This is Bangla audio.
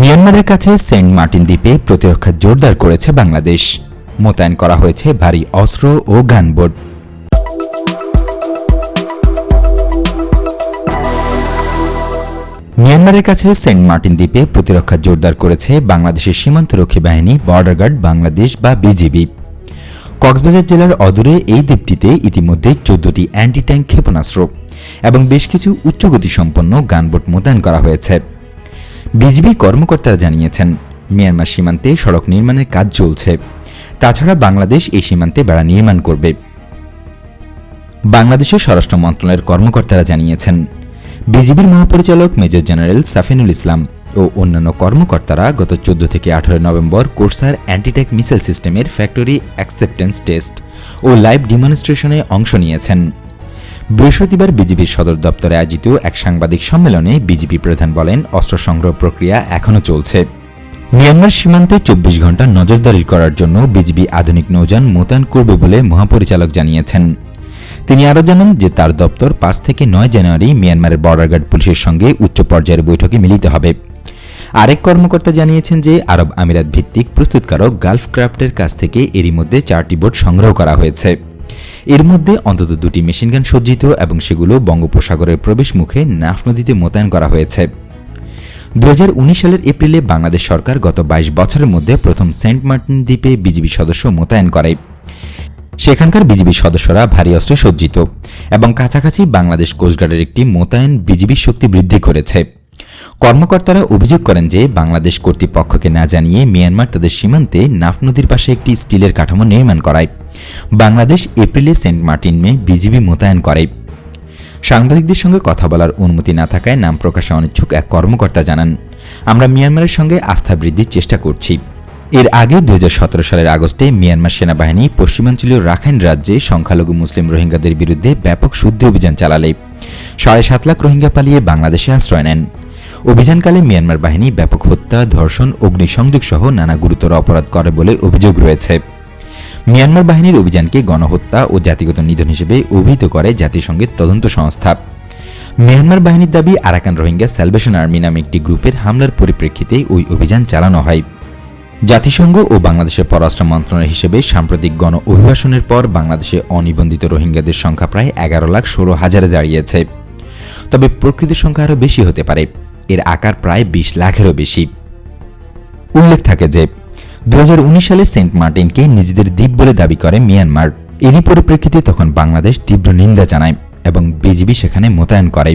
মিয়ানমারের কাছে সেন্ট মার্টিন দ্বীপে প্রতিরক্ষা জোরদার করেছে বাংলাদেশ। মোতায়েন করা হয়েছে ভারী অস্ত্র ও গানবোট মিয়ানমারের কাছে সেন্ট মার্টিন দ্বীপে প্রতিরক্ষা জোরদার করেছে বাংলাদেশের সীমান্তরক্ষী বাহিনী, বর্ডার গার্ড, বাংলাদেশ বা বিজিবি। কক্সবাজার জেলার অদূরে এই দ্বীপটিতে ইতিমধ্যে চোদ্দটি অ্যান্টি ট্যাঙ্ক ক্ষেপণাস্ত্র এবং বেশ কিছু উচ্চগতিসম্পন্ন গানবোট মোতায়েন করা হয়েছে। বিজিবি কর্মকর্তারা জানিয়েছেন, মিয়ানমার সীমান্তে সড়ক নির্মাণের কাজ চলছে। তাছাড়া বাংলাদেশ এই সীমান্তে বেড়া নির্মাণ করবে। বাংলাদেশের স্বরাষ্ট্র মন্ত্রণালয়ের কর্মকর্তারা জানিয়েছেন বিজিবির মহাপরিচালক মেজর জেনারেল সাফিনুল ইসলাম ও অন্যান্য কর্মকর্তারা গত চোদ্দ থেকে আঠারো নভেম্বর কোর্সার অ্যান্টিটেক মিসাইল সিস্টেমের ফ্যাক্টরি অ্যাকসেপ্টেন্স টেস্ট ও লাইভ ডিমনস্ট্রেশনে অংশ নিয়েছেন। বৃহস্পতিবার বিজিবির সদর দপ্তরে আয়োজিত এক সাংবাদিক সম্মেলনে বিজিবি প্রধান বলেন, অস্ত্র সংগ্রহ প্রক্রিয়া এখনও চলছে। মিয়ানমার সীমান্তে চব্বিশ ঘণ্টা নজরদারি করার জন্য বিজিবি আধুনিক নৌযান মোতায়েন করবে বলে মহাপরিচালক জানিয়েছেন। তিনি আরও জানান যে, তার দপ্তর পাঁচ থেকে নয় জানুয়ারি মিয়ানমারের বর্ডার গার্ড পুলিশের সঙ্গে উচ্চ পর্যায়ের বৈঠকে মিলিত হবে। আরেক কর্মকর্তা জানিয়েছেন যে, আরব আমিরাত ভিত্তিক প্রস্তুতকারক গালফ ক্রাফটের কাছ থেকে এরই মধ্যে চারটি বোট সংগ্রহ করা হয়েছে। এর মধ্যে অন্তত দুটি মেশিনগান সজ্জিত এবং সেগুলো বঙ্গোপসাগরের প্রবেশ মুখে নাফ নদীতে মোতায়েন করা হয়েছে। দু হাজার উনিশ সালের এপ্রিলে বাংলাদেশ সরকার গত ২২ বছরের মধ্যে প্রথম সেন্ট মার্টিন দ্বীপে বিজিবি সদস্য মোতায়েন করে। সেখানকার বিজিবি সদস্যরা ভারী অস্ত্রে সজ্জিত এবং কাছাকাছি বাংলাদেশ কোস্টগার্ডের একটি মোতায়েন বিজিবির শক্তি বৃদ্ধি করেছে। কর্মকর্তারা অভিযোগ করেন যে বাংলাদেশ কর্তৃপক্ষকে না জানিয়ে মিয়ানমার তাদের সীমান্তে নাফ নদীর পাশে একটি স্টিলের কাঠামো নির্মাণ করায়। বাংলাদেশ এপ্রিলে সেন্ট মার্টিনে বিজিবি মোতায়েন করে। সাংবাদিকদের সঙ্গে কথা বলার অনুমতি না থাকায় নাম প্রকাশে অনিচ্ছুক এক কর্মকর্তা জানান, আমরা মিয়ানমারের সঙ্গে আস্থা বৃদ্ধির চেষ্টা করছি। এর আগে দুই হাজার সতেরো সালের আগস্টে মিয়ানমার সেনাবাহিনী পশ্চিমাঞ্চলীয় রাখাইন রাজ্যে সংখ্যালঘু মুসলিম রোহিঙ্গাদের বিরুদ্ধে ব্যাপক শুদ্ধি অভিযান চালালে। সাড়ে সাত লাখ রোহিঙ্গা পালিয়ে বাংলাদেশে আশ্রয় নেন। অভিযানকালে মিয়ানমার বাহিনী ব্যাপক হত্যা, ধর্ষণ, অগ্নিসংযোগ সহ নানা গুরুতর অপরাধ করে বলে অভিযোগ রয়েছে। মিয়ানমার বাহিনীর অভিযানকে গণহত্যা ও জাতিগত নিধন হিসেবে অভিহিত করে জাতিসংঘের তদন্ত সংস্থা। মিয়ানমার বাহিনীর দাবি, আরাকান রোহিঙ্গা স্যালভেশন আর্মি নামে একটি গ্রুপের হামলার পরিপ্রেক্ষিতে ওই অভিযান চালানো হয়। জাতিসংঘ ও বাংলাদেশের পররাষ্ট্র মন্ত্রণালয় হিসেবে সাম্প্রতিক গণ অভিবাসনের পর বাংলাদেশে অনিবন্ধিত রোহিঙ্গাদের সংখ্যা প্রায় এগারো লাখ ষোলো হাজারে দাঁড়িয়েছে। তবে প্রকৃত সংখ্যা আরও বেশি হতে পারে। এর আকার প্রায় বিশ লাখেরও বেশি। উল্লেখ থাকে যে দু হাজার উনিশ সালে সেন্ট মার্টিনকে নিজেদের দ্বীপ বলে দাবি করে মিয়ানমার। এরই পরিপ্রেক্ষিতে তখন বাংলাদেশ তীব্র নিন্দা জানায় এবং বিজিবি সেখানে মোতায়েন করে।